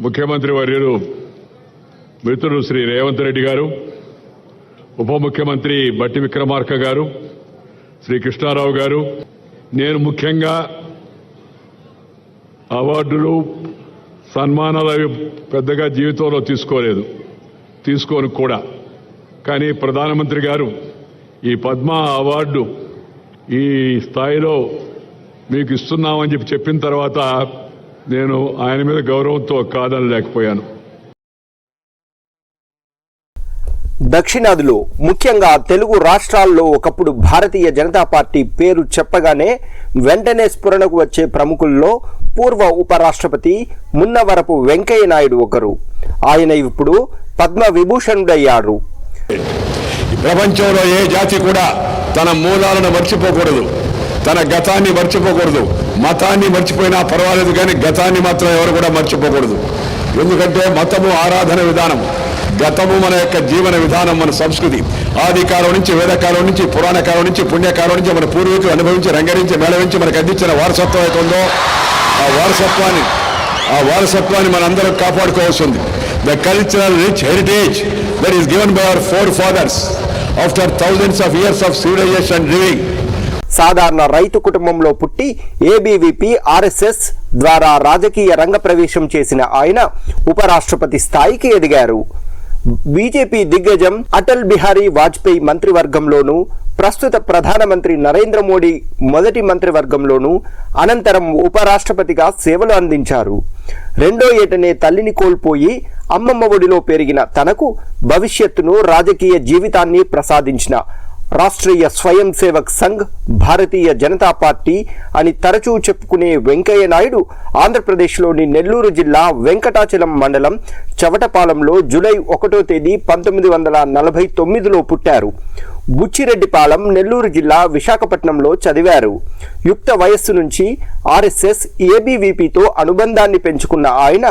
ముఖ్యమంత్రి వర్యులు మిత్రుడు శ్రీ రేవంత్ రెడ్డి గారు ఉప ముఖ్యమంత్రి బట్టి విక్రమార్క గారు శ్రీ కృష్ణారావు గారు నేను ముఖ్యంగా అవార్డులు సన్మానాలు అవి పెద్దగా జీవితంలో తీసుకోలేదు తీసుకోను కూడా. కానీ ప్రధానమంత్రి గారు ఈ పద్మ అవార్డు ఈ స్థాయిలో మీకు ఇస్తున్నామని చెప్పి చెప్పిన తర్వాత నేను ఆయన మీద గౌరవంతో కాదని లేకపోయాను. దక్షిణాదిలో ముఖ్యంగా తెలుగు రాష్ట్రాల్లో ఒకప్పుడు భారతీయ జనతా పార్టీ పేరు చెప్పగానే వెంటనే స్ఫురణకు వచ్చే ప్రముఖుల్లో పూర్వ ఉపరాష్ట్రపతి మున్నవరపు వెంకయ్య నాయుడు ఒకరు. ఆయన ఇప్పుడు పద్మ విభూషణుడయ్యారు. ఈ ప్రపంచంలో ఏ జాతి కూడా తన మూలాలను మర్చిపోకూడదు. తన గతాన్ని మర్చిపోకూడదు. మతాన్ని మర్చిపోయినా పర్వాలేదు కానీ గతాన్ని మాత్రం ఎవరు కూడా మర్చిపోకూడదు. ఎందుకంటే మతము ఆరాధన విధానం. గతము మన యొక్క జీవన విధానం మన సంస్కృతి. ఆది కాలం నుంచి వేదకాలం నుంచి పురాణ కాలం నుంచి పుణ్యకాలం నుంచి మన పూర్వీకులు అనుభవించి రంగరించి మేళవించి మనకు అందించిన వారసత్వం అయితే ఉందో ఆ వారసత్వాన్ని ఆ వారసత్వాన్ని మనందరం కాపాడుకోవాల్సింది the cultural rich heritage that is given by our forefathers after thousands of years of civilization living సాధారణ రైతు కుటుంబంలో పుట్టి ఏబీవీపీ ఆర్ఎస్ఎస్ ద్వారా రాజకీయ రంగ ప్రవేశం చేసిన ఆయన ఉపరాష్ట్రపతి స్థాయికి ఎదిగారు. బీజేపీ దిగ్గజం అటల్ బిహారీ వాజ్పేయి మంత్రివర్గంలోనూ ప్రస్తుత ప్రధానమంత్రి నరేంద్ర మోడీ మొదటి మంత్రివర్గంలోనూ అనంతరం ఉపరాష్ట్రపతిగా సేవలు అందించారు. రెండో ఏటనే తల్లిని కోల్పోయి అమ్మమ్మ ఒడిలో పెరిగిన తనకు భవిష్యత్తును రాజకీయ జీవితాన్ని ప్రసాదించిన రాష్ట్రీయ స్వయం సేవక్ సంఘ్ భారతీయ జనతా పార్టీ అని తరచూ చెప్పుకునే వెంకయ్య నాయుడు ఆంధ్రప్రదేశ్లోని నెల్లూరు జిల్లా వెంకటాచలం మండలం చవటపాలెంలో జూలై ఒకటో తేదీ పంతొమ్మిది వందల నలభై తొమ్మిదిలో పుట్టారు. బుచ్చిరెడ్డిపాలెం నెల్లూరు జిల్లా విశాఖపట్నంలో చదివారు. యుక్త వయస్సు నుంచి ఆర్ఎస్ఎస్ ఏబీవీపీతో అనుబంధాన్ని పెంచుకున్న ఆయన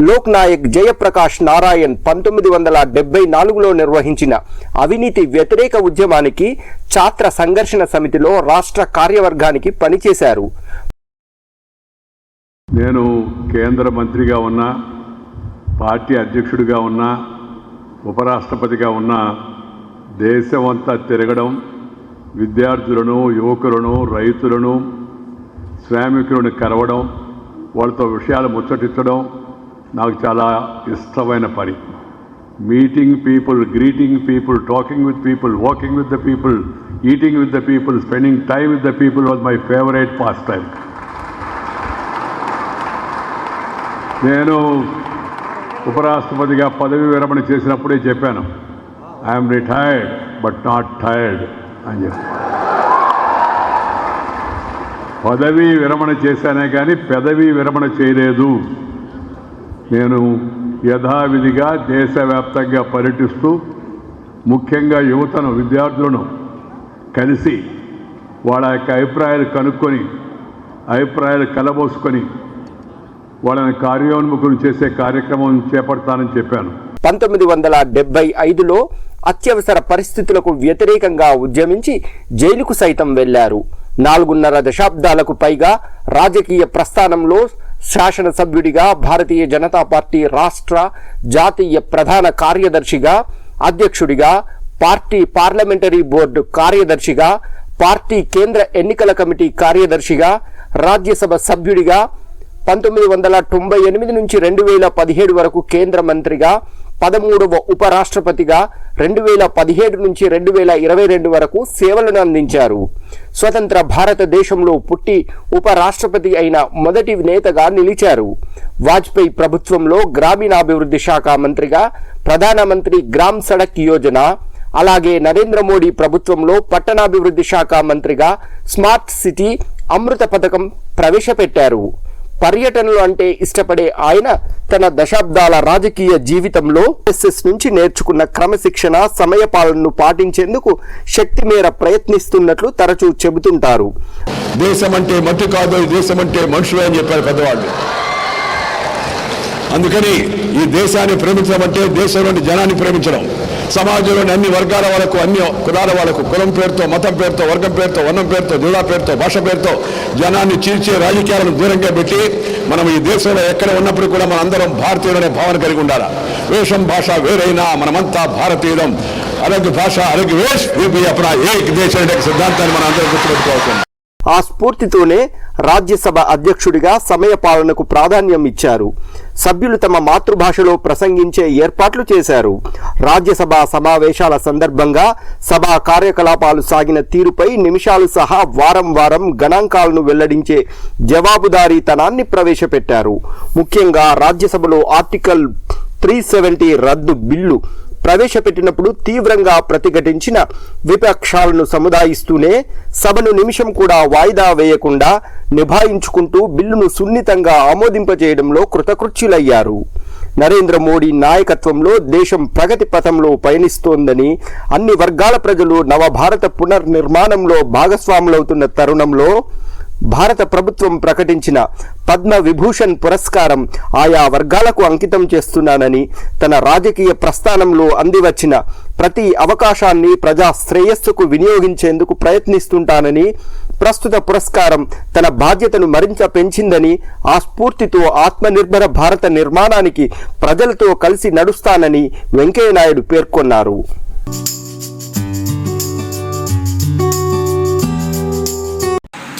లోక్ నాయక్ జయప్రకాష్ నారాయణ్ పంతొమ్మిది వందల డెబ్బై నాలుగులో నిర్వహించిన అవినీతి వ్యతిరేక ఉద్యమానికి ఛాత్ర సంఘర్షణ సమితిలో రాష్ట్ర కార్యవర్గానికి పనిచేశారు. నేను కేంద్ర మంత్రిగా ఉన్నా పార్టీ అధ్యక్షుడిగా ఉన్నా ఉపరాష్ట్రపతిగా ఉన్న దేశమంతా తిరగడం విద్యార్థులను యువకులను రైతులను శ్రామికులను కలవడం వాళ్ళతో విషయాలు ముచ్చటించడం నాకు చాలా ఇష్టమైన పని. Meeting people greeting people talking with people walking with the people eating with the people spending time with the people was my favourite pastime నేను ఉపరాష్ట్రపతిగా పదవి విరమణ చేసినప్పుడే చెప్పాను I'm retired but not tired అని చెప్పి పదవి విరమణ చేశానే కానీ పెదవి విరమణ చేయలేదు. నేను యథావిధిగా దేశవ్యాప్తంగా పర్యటిస్తూ ముఖ్యంగా యువతను విద్యార్థులను కలిసి వాళ్ళ యొక్క అభిప్రాయాలు కనుక్కొని అభిప్రాయాలు కలబోసుకొని వాళ్ళని కార్యోన్ముఖులు చేసే కార్యక్రమం చేపడతానని చెప్పాను. పంతొమ్మిది వందల డెబ్బై ఐదులో అత్యవసర పరిస్థితులకు వ్యతిరేకంగా ఉద్యమించి జైలుకు సైతం వెళ్ళారు నాలుగున్నర దశాబ్దాలకు పైగా రాజకీయ ప్రస్థానంలో శాసనసభ్యుడిగా భారతీయ జనతా పార్టీ రాష్ట్ర జాతీయ ప్రధాన కార్యదర్శిగా అధ్యక్షుడిగా పార్టీ పార్లమెంటరీ బోర్డు కార్యదర్శిగా పార్టీ కేంద్ర ఎన్నికల కమిటీ కార్యదర్శిగా రాజ్యసభ సభ్యుడిగా పంతొమ్మిది వందల తొంభై ఎనిమిది నుంచి రెండు వేల పదిహేడు వరకు కేంద్ర మంత్రిగా పదమూడవ ఉపరాష్ట్రపతిగా రెండు వేల పదిహేడు నుంచి రెండు వేల ఇరవై రెండు వరకు సేవలను అందించారు. స్వతంత్ర భారతదేశంలో పుట్టి ఉపరాష్ట్రపతి అయిన మొదటి నేతగా నిలిచారు. వాజ్పేయి ప్రభుత్వంలో గ్రామీణాభివృద్ధి శాఖ మంత్రిగా ప్రధానమంత్రి గ్రామ్ సడక్ యోజన అలాగే నరేంద్ర మోడీ ప్రభుత్వంలో పట్టణాభివృద్ధి శాఖ మంత్రిగా స్మార్ట్ సిటీ అమృత పథకం ప్రవేశపెట్టారు. పర్యటనలు అంటే ఇష్టపడే ఆయన తన దశాబ్దాల రాజకీయ జీవితంలో ఎస్ఎస్ నుంచి నేర్చుకున్న క్రమశిక్షణ సమయపాలనను పాటించేందుకు శక్తి మేర ప్రయత్నిస్తున్నట్లు తరచూ చెబుతుంటారు. దేశం అంటే మట్టి కాదు ఈ దేశం అంటే మనుషులే అని చెప్పారు పెద్దవాళ్ళు. అందుకని ఈ దేశాన్ని ప్రేమించడం అంటే దేశంలోని జనాన్ని ప్రేమించడం. సమాజంలోని అన్ని వర్గాల వాళ్ళకు అన్ని కులాల వాళ్ళకు కులం పేరుతో మతం పేరుతో వర్గం పేరుతో వర్ణం పేరుతో జిల్లా పేరుతో భాష పేరుతో జనాన్ని చీల్చే రాజకీయాలను దూరంగా పెట్టి మనం ఈ దేశంలో ఎక్కడ ఉన్నప్పుడు కూడా మన అందరం భారతీయులనే భావన కలిగి ఉండాలి? వేషం భాష వేరైనా మనమంతా భారతీయులం. అలాగే భాష అలాగే వేష్. ఇది ఏక్ దేశం సిద్ధాంతాన్ని మనం అందరం గుర్తుపెట్టుకోవాల్సింది ఆ స్ఫూర్తితోనే రాజ్యసభ అధ్యక్షుడిగా సమయ పాలనకు ప్రాధాన్యం ఇచ్చారు. సభ్యులు తమ మాతృభాషలో ప్రసంగించే ఏర్పాట్లు చేశారు. రాజ్యసభ సమావేశాల సందర్భంగా సభా కార్యకలాపాలు సాగిన తీరుపై నిమిషాలు సహా వారం వారం గణాంకాలను వెల్లడించే జవాబుదారీతనాన్ని ప్రవేశపెట్టారు. ముఖ్యంగా రాజ్యసభలో ఆర్టికల్ త్రీ సెవెంటీ రద్దు బిల్లు ప్రవేశపెట్టినప్పుడు తీవ్రంగా ప్రతిఘటించిన విపక్షాలను సముదాయిస్తూనే సభను నిమిషం కూడా వాయిదా వేయకుండా నిభాయించుకుంటూ బిల్లును సున్నితంగా ఆమోదింపజేయడంలో కృతకృత్యులయ్యారు. నరేంద్ర మోడీ నాయకత్వంలో దేశం ప్రగతి పథంలో పయనిస్తోందని అన్ని వర్గాల ప్రజలు నవభారత పునర్నిర్మాణంలో భాగస్వాములవుతున్న తరుణంలో భారత ప్రభుత్వం ప్రకటించిన పద్మ విభూషణ్ పురస్కారం ఆయా వర్గాలకు అంకితం చేస్తున్నానని తన రాజకీయ ప్రస్థానంలో అందివచ్చిన ప్రతి అవకాశాన్ని ప్రజా శ్రేయస్సుకు వినియోగించేందుకు ప్రయత్నిస్తుంటానని ప్రస్తుత పురస్కారం తన బాధ్యతను మరింత పెంచిందని ఆ స్ఫూర్తితో ఆత్మనిర్భర భారత నిర్మాణానికి ప్రజలతో కలిసి నడుస్తానని వెంకయ్యనాయుడు పేర్కొన్నారు.